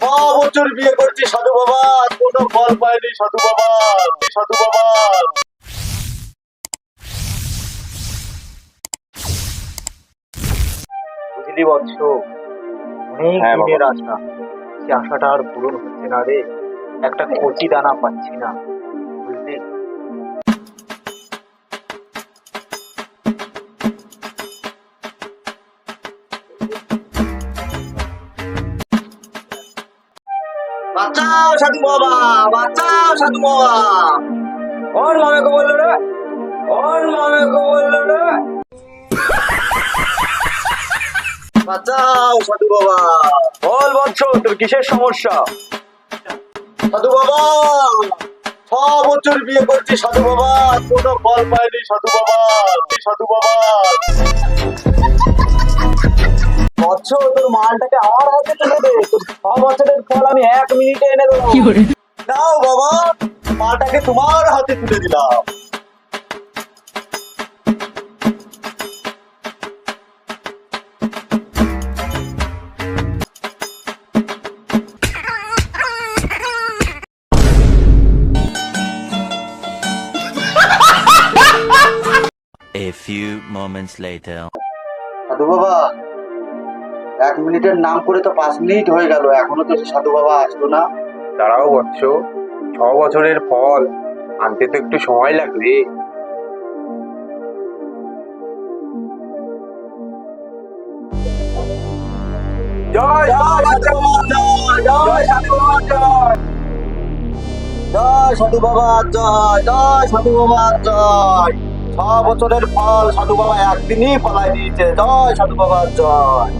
ছ বছর বিয়ে করছি সাধু বাবা। কোনো ফল পাইনি সাধু বাবা। সাধু বাবা। বুঝলি বৎস অনেক হ্যাঁ। দিনের আশা। সে আশাটা আর পূরণ হচ্ছে না রে। একটা কচি দানা পাচ্ছি না। বাঁচাও সাধু বাবা বাঁচাও সাধু বাবা। ওর মামে কো বলল রে ওর মামে কো বলল রে বাঁচাও সাধু বাবা। বল বৎস তোর কিসের সমস্যা সাধু বাবা ছ বছর বিয়ে করছি সাধু বাবা। কোনো ফল পাইনি সাধু বাবা সাধু বাবা। বৎস তোর মালটাকে আমার হাতে তুলে দে? ছ বছরের ফল আমি এক মিনিটে এনে দেবো। নাও বাবা মাটাকে তোমার হাতে তুলে দিলাম। A few moments later. সাধু বাবা এক মিনিটের নাম করে তো পাঁচ মিনিট হয়ে গেল এখনও তো সাধু বাবা আসলো না। দাঁড়াও বৎস ছ বছরের ফল আনতে তো একটু সময় লাগবে। জয় জয় সাধু বাবা জয় জয় সাধু বাবা জয়। জয় সাধু বাবা জয় জয় সাধু বাবা জয়। ছ বছরের ফল সাধু বাবা একদিনই ফলাই দিয়েছে জয় সাধু বাবা জয়।